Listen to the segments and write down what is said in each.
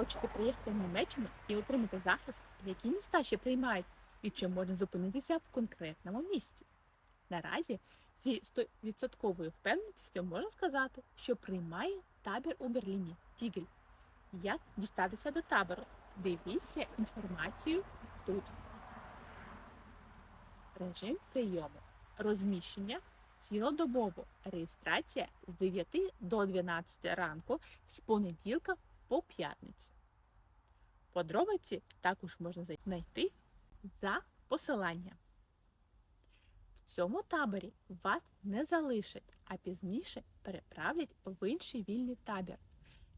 хочете приїхати в Німеччину і отримати захист, які міста ще приймають і чи можна зупинитися в конкретному місті? Наразі зі 100% впевненістю можна сказати, що приймає табір у Берліні Тігель. Як дістатися до табору? Дивіться інформацію тут. Режим прийому. Розміщення цілодобово. Реєстрація з 9 до 12 ранку з понеділка п'ятницю. Подробиці також можна знайти за посиланням. В цьому таборі вас не залишать, а пізніше переправлять в інший вільний табір.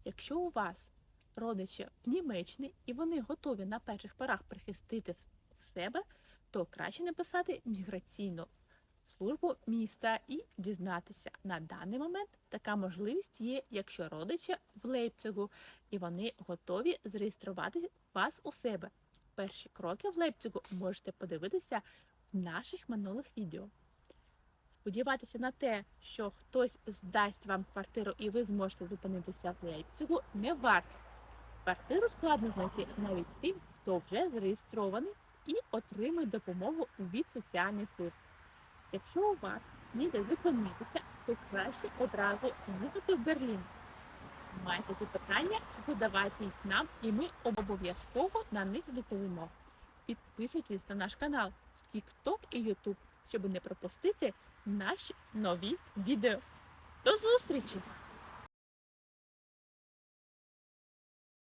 Якщо у вас родичі в Німеччині і вони готові на перших порах прихистити в себе, то краще написати міграційну службу міста і дізнатися. На даний момент така можливість є, якщо родичі в Лейпцигу, і вони готові зареєструвати вас у себе. Перші кроки в Лейпцигу можете подивитися в наших минулих відео. Сподіватися на те, що хтось здасть вам квартиру і ви зможете зупинитися в Лейпцигу, не варто. Квартиру складно знайти навіть тим, хто вже зареєстрований і отримує допомогу від соціальних служб. Якщо у вас ніде зупинитися, то краще одразу їхати в Берлін. Маєте ті питання, задавайте їх нам, і ми обов'язково на них відповімо. Підписуйтесь на наш канал в TikTok і YouTube, щоб не пропустити наші нові відео. До зустрічі!